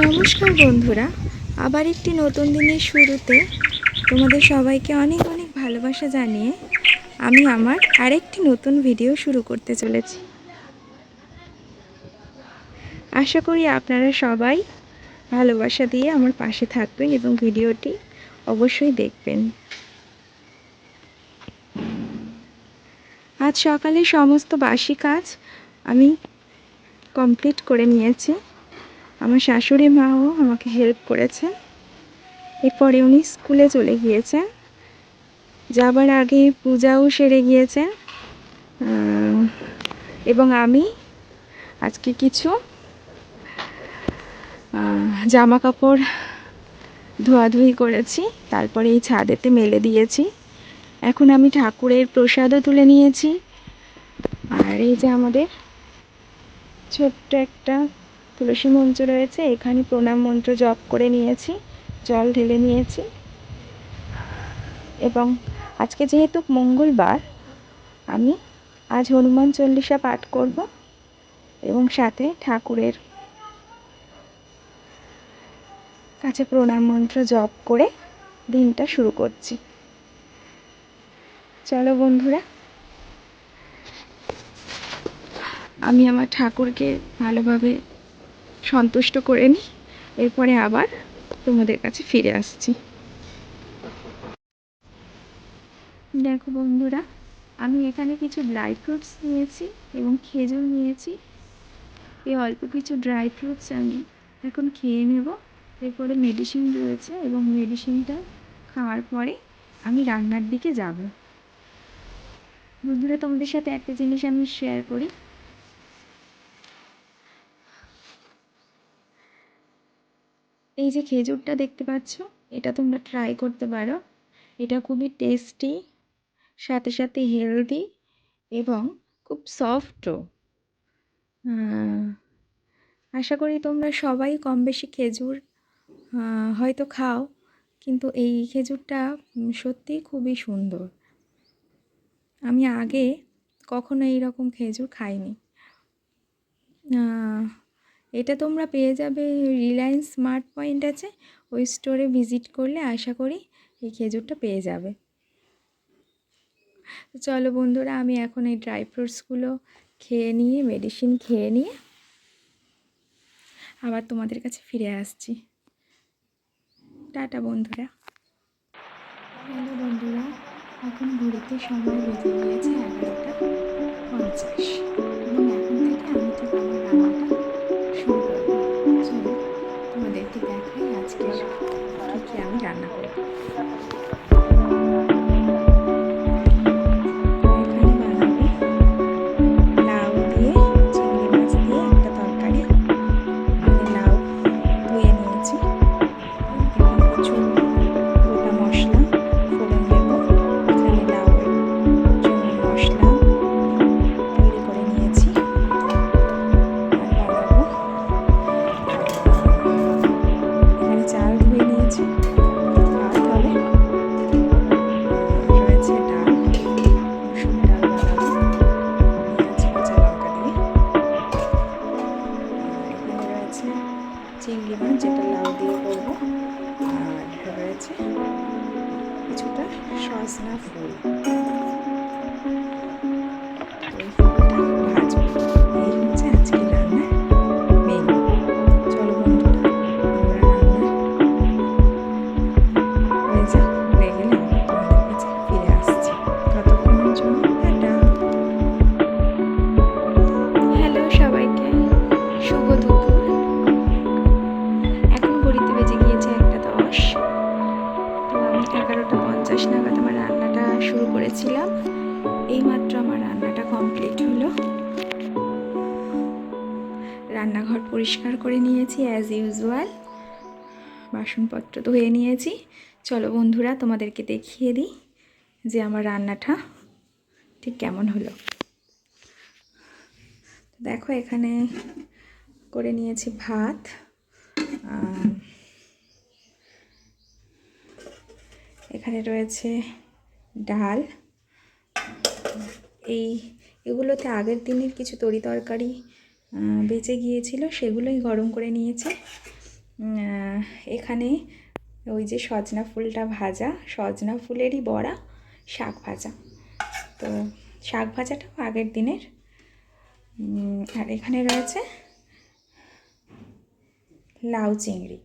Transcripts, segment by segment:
নমস্কার বন্ধুরা, আবার একটি নতুন দিনের শুরুতে তোমাদের সবাইকে অনেক অনেক ভালোবাসা জানিয়ে আমি আমার আরেকটি নতুন ভিডিও শুরু করতে চলেছি। আশা করি আপনারা সবাই ভালোবাসা দিয়ে আমার পাশে থাকবেন এবং ভিডিওটি অবশ্যই দেখবেন। আজ সকালে সমস্ত বাসি কাজ আমি কমপ্লিট করে নিয়েছি। আমার শাশুড়ি মাও আমাকে হেল্প করেছে। এরপরে উনি স্কুলে চলে গিয়েছেন যাবার আগে পূজাও সেরে গিয়েছে। এবং আমি আজকে কিছু জামা কাপড় ধোয়াধুয়ি করেছি, তারপরে এই ছাদেতে মেলে দিয়েছি। এখন আমি ঠাকুরের প্রসাদও তুলে নিয়েছি। আর এই যে আমাদের ছোট্ট একটা তুলসী মঞ্চ রয়েছে, এখানে প্রণাম মন্ত্র জপ করে নিয়েছি, জল ঢেলে নিয়েছি। এবং আজকে যেহেতু মঙ্গলবার, আমি আজ হনুমান চল্লিশা পাঠ করব এবং সাথে ঠাকুরের কাছে প্রণাম মন্ত্র জপ করে দিনটা শুরু করছি। চলো বন্ধুরা, আমি আমার ঠাকুরকে ভালোভাবে সন্তুষ্ট করে নিই এরপরে আবার তোমাদের কাছে ফিরে আসছি। দেখো বন্ধুরা, আমি এখানে কিছু ড্রাই ফ্রুটস নিয়েছি এবং খেজুর নিয়েছি। এই অল্প কিছু ড্রাই ফ্রুটস আমি এখন খেয়ে নেব। এরপরে মেডিসিন রয়েছে এবং মেডিসিনটা খাওয়ার পরে আমি রান্নার দিকে যাব। বন্ধুরা, তোমাদের সাথে একটা জিনিস আমি শেয়ার করি। এই যে খেজুরটা দেখতে পাচ্ছ, এটা তোমরা ট্রাই করতে পারো। এটা খুবই টেস্টি সাথে সাথে হেলদি এবং খুব সফটও আশা করি তোমরা সবাই কম বেশি খেজুর হয়তো খাও, কিন্তু এই খেজুরটা সত্যিই খুবই সুন্দর। আমি আগে কখনো এই রকম খেজুর খাইনি। এটা তোমরা পেয়ে যাবে রিলায়েন্স স্মার্ট পয়েন্ট আছে, ওই স্টোরে ভিজিট করলে আশা করি এই খেজুরটা পেয়ে যাবে। চলো বন্ধুরা, আমি এখন এই ড্রাই ফ্রুটসগুলো খেয়ে নিয়ে মেডিসিন খেয়ে নিয়ে আবার তোমাদের কাছে ফিরে আসছি। টাটা বন্ধুরা। হ্যালো বন্ধুরা, এখন ঘড়িতে সময় বেজে গিয়েছে এগারোটা পঞ্চাশ। করেছিলাম। এইমাত্র আমার রান্নাটা কমপ্লিট হলো। রান্নাঘর পরিষ্কার করে নিয়েছি অ্যাজ ইউজুয়াল বাসনপত্র ধুয়ে নিয়েছি। চলো বন্ধুরা, তোমাদেরকে দেখিয়ে দিই যে আমার রান্নাটা ঠিক কেমন হলো। দেখো, এখানে করে নিয়েছি ভাত এখানে রয়েছে ডাল। এই এগুলোতে আগের দিনের কিছু তরি তরকারি বেঁচে গিয়েছিল, সেগুলোই গরম করে নিয়েছে। এখানে ওই যে সজনা ফুলটা ভাজা, সজনা ফুলেরই বড়া, শাক ভাজা। তো শাক ভাজাটাও আগের দিনের। আর এখানে রয়েছে লাউ চিংড়ি।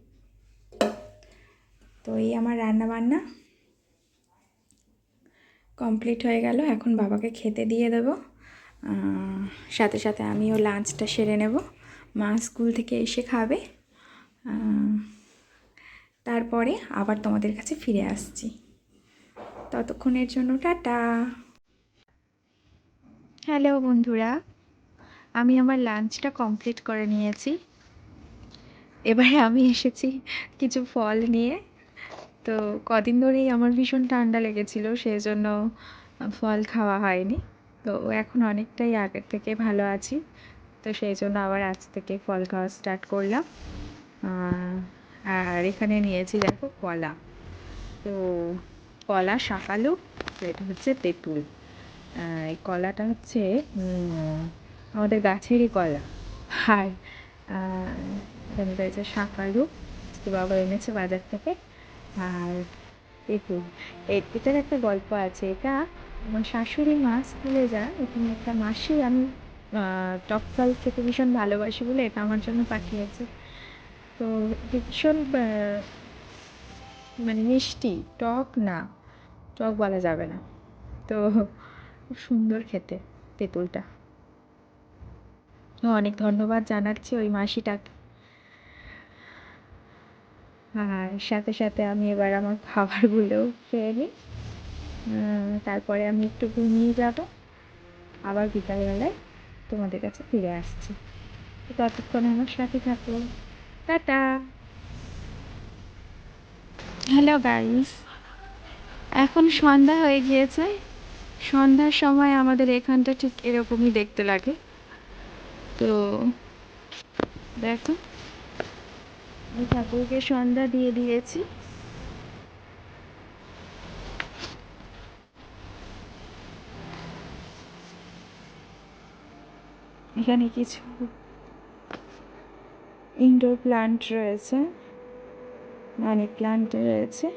তো এই আমার রান্না বান্না কমপ্লিট হয়ে গেল। এখন বাবাকে খেতে দিয়ে দেবো। সাথে সাথে আমিও লাঞ্চটা সেরে নেব। মা স্কুল থেকে এসে খাবে। তারপরে আবার তোমাদের কাছে ফিরে আসছি। ততক্ষণের জন্য টাটা। হ্যালো বন্ধুরা, আমি আমার লাঞ্চটা কমপ্লিট করে নিয়েছি। এবারে আমি এসেছি কিছু ফল নিয়ে। তো কদিন ধরেই আমার ভীষণ ঠান্ডা লেগেছিল সেই জন্য ফল খাওয়া হয়নি। তো এখন অনেকটাই আগের থেকে ভালো আছি, তো সেই জন্য আবার আজ থেকে ফল খাওয়া স্টার্ট করলাম। আর এখানে নিয়েছি দেখো কলা। তো কলা শাকালু, এটা হচ্ছে তেঁতুল। এই কলাটা হচ্ছে আমাদের গাছেরই কলা। আর রয়েছে শাকালু বাবা এনেছে বাজার থেকে। আর তেঁতুল এ- এটার একটা গল্প আছে। এটা আমার শাশুড়ি মা স্কুলে যায় এখানে একটা মাসি আমি আহ, টক ফল খেতে ভীষণ ভালোবাসি বলে এটা আমার জন্য পাঠিয়েছে। তো ভীষণ মানে মিষ্টি টক না টক বলা যাবে না। তো খুব সুন্দর খেতে তেঁতুলটা। অনেক ধন্যবাদ জানাচ্ছি ওই মাসিটাকে। আর সাথে সাথে আমি এবার আমার খাবারগুলোও খেয়ে নিই। তারপরে আমি একটু ঘুমিয়ে যাব। আবার বিকালবেলায় তোমাদের কাছে ফিরে আসছি। ততক্ষণ আমার সাথে থাকো। টাটা। হ্যালো গাইস এখন সন্ধ্যা হয়ে গিয়েছে। সন্ধ্যার সময় আমাদের এখানটা ঠিক এরকমই দেখতে লাগে। তো দেখো। আমি ঠাকুরকে সন্ধ্যা দিয়ে দিয়েছি। এখানে কিছু ইনডোর প্লান্ট রয়েছে মানি প্লান্ট রয়েছে।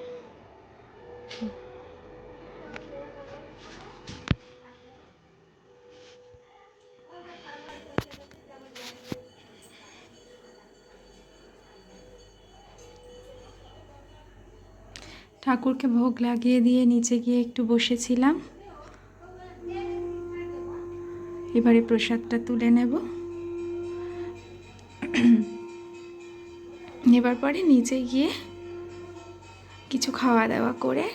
ঠাকুরকে ভোগ লাগিয়ে দিয়ে নিচে গিয়ে একটু বসেছিলাম। এবারে প্রসাদটা তুলে নেব। নেবার পরে নিচে গিয়ে কিছু খাওয়া দাওয়া করে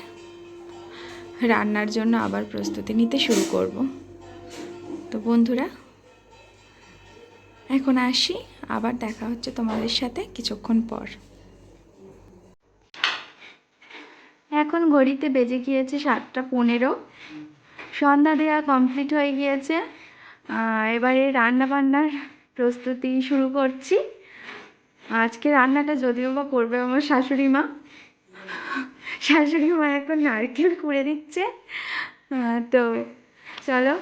রান্নার জন্য আবার প্রস্তুতি নিতে শুরু করব। তো বন্ধুরা, এখন আসি, আবার দেখা হচ্ছে তোমাদের সাথে কিছুক্ষণ পর এখন ঘড়িতে বেজে গিয়েছে সাতটা পনেরো। সন্ধ্যা দেওয়া কমপ্লিট হয়ে গিয়েছে। এবারে রান্না বান্নার প্রস্তুতি শুরু করছি। আজকে রান্নাটা যদিও বা করবে আমার শাশুড়ি মা। শাশুড়ি মা এখন নারকেল কুড়ে দিচ্ছে। তো চলো,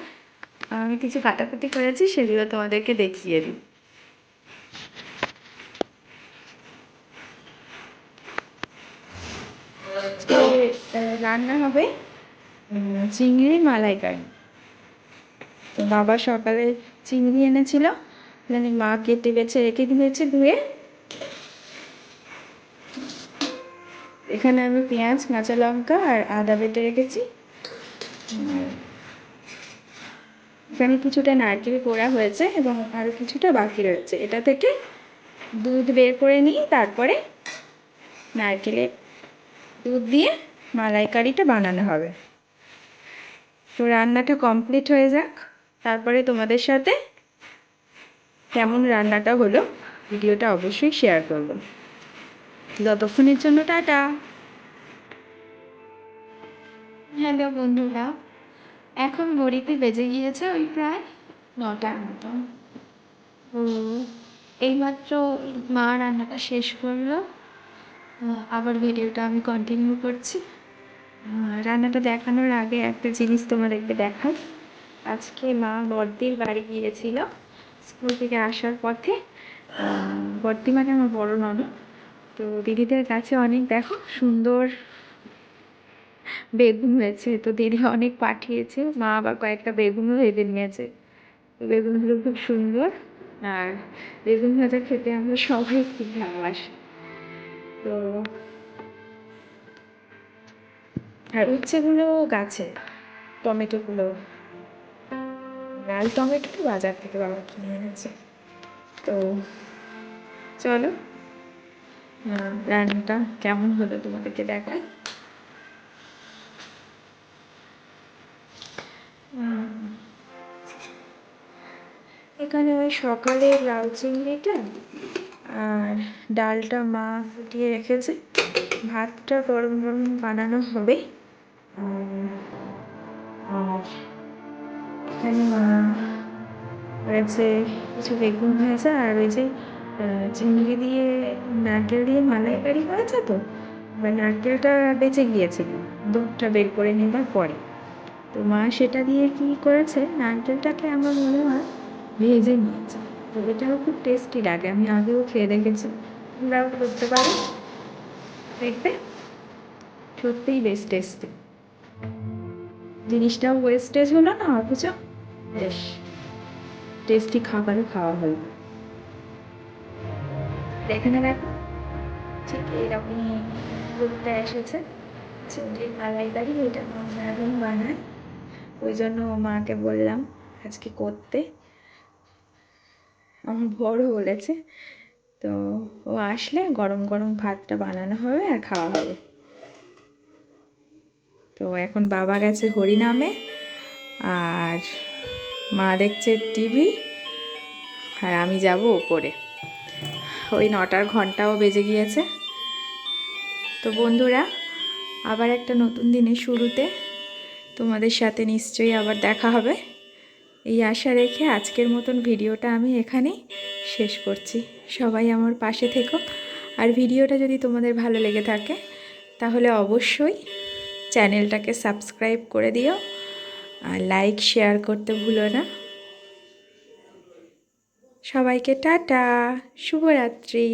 আমি কিছু কাটাকুটি করেছি, সেগুলো তোমাদেরকে দেখিয়ে দিই তো আহ, রান্না হবে চিংড়ি মালাইকারি তো বাবা সকালে চিংড়ি এনেছিল মা কেটে বেছে রেখে দিয়েছে ধুয়ে। এখানে আমি পেঁয়াজ, কাঁচা লঙ্কা আর আদা বেটে রেখেছি। এখানে কিছুটা নারকেল কোড়া হয়েছে এবং আরও কিছুটা বাকি রয়েছে। এটা থেকে দুধ বের করে নিই তারপরে নারকেলে দুধ দিয়ে মালাইকারিটা বানানো হবে। তো রান্নাটা কমপ্লিট হয়ে যাক। তারপরে তোমাদের সাথে কেমন রান্নাটা হলো ভিডিওটা অবশ্যই শেয়ার করব। যতক্ষণের জন্য টাটা। হ্যালো বন্ধুরা এখন বড়িতে বেজে গিয়েছে ওই প্রায় নটার মতো। এইমাত্র মা রান্নাটা শেষ করল। আবার ভিডিওটা আমি কন্টিনিউ করছি। রান্নাটা দেখানোর আগে একটা জিনিস তোমাদেরকে দেখাই। আজকে মা বর্দির বাড়ি গিয়েছিল, স্কুল থেকে আসার পথে। বর্দি মানে আমার বড় ননদ। তো দিদিদের কাছে অনেক, দেখো, সুন্দর বেগুন হয়েছে। তো দিদি অনেক পাঠিয়েছে, মা আবার কয়েকটা বেগুনও ভেজে নিয়েছে। বেগুনগুলো খুব সুন্দর। আর বেগুন ভাজা খেতে আমরা সবাই খুব ভালোবাসি। তো আর উচ্ছেগুলো গাছে টমেটোগুলো। লাল টমেটো বাজার থেকে বাবা কিনে এনেছে। তো চলো রান্নাটা কেমন হলো তোমাদেরকে উম, এখানে ওই সকালে লাল চিংড়িটা আর ডালটা মা ফুটিয়ে রেখেছে। ভাতটা গরম গরম বানানো হবে। হয়েছে কিছু বেগুন ভেজা আর ওই যে চিংড়ি দিয়ে নারকেল দিয়ে মালাইকারি হয়েছে তো এবার নারকেলটা বেঁচে গিয়েছিল দুধটা বের করে নেবার পরে তো মা সেটা দিয়ে কি করেছে নারকেলটাকে আমার মনে হয় ভেজে নিয়েছে তো এটাও খুব টেস্টি লাগে আমি আগেও খেয়ে দেখেছি তোমরাও করতে পারো দেখবে সত্যিই বেশ টেস্টি। জিনিসটাও ওয়েস্টেজ হলো না অথচ বেশ টেস্টি খাবারও খাওয়া হলো। দেখে না দেখো। ঠিক এরকমই ঘুরতে এসেছে। চিংড়ির মালাইকারি এটা আমার দারুণ বানায় ওই জন্য মাকে বললাম আজকে করতে। আমার বড় বলেছে। তো ও আসলে গরম গরম ভাতটা বানানো হবে আর খাওয়া হবে। তো এখন বাবা গেছে হরিনামে আর মা দেখছে টিভি আর আমি যাব ওপরে। ওই নটার ঘন্টাও বেজে গিয়েছে। তো বন্ধুরা, আবার একটা নতুন দিনের শুরুতে তোমাদের সাথে নিশ্চয়ই আবার দেখা হবে। এই আশা রেখে আজকের মতন ভিডিওটা আমি এখানেই শেষ করছি। সবাই আমার পাশে থেকো। আর ভিডিওটা যদি তোমাদের ভালো লেগে থাকে, তাহলে অবশ্যই চ্যানেলটাকে সাবস্ক্রাইব করে দিও আর লাইক শেয়ার করতে ভুলো না। সবাইকে টাটা শুভরাত্রি।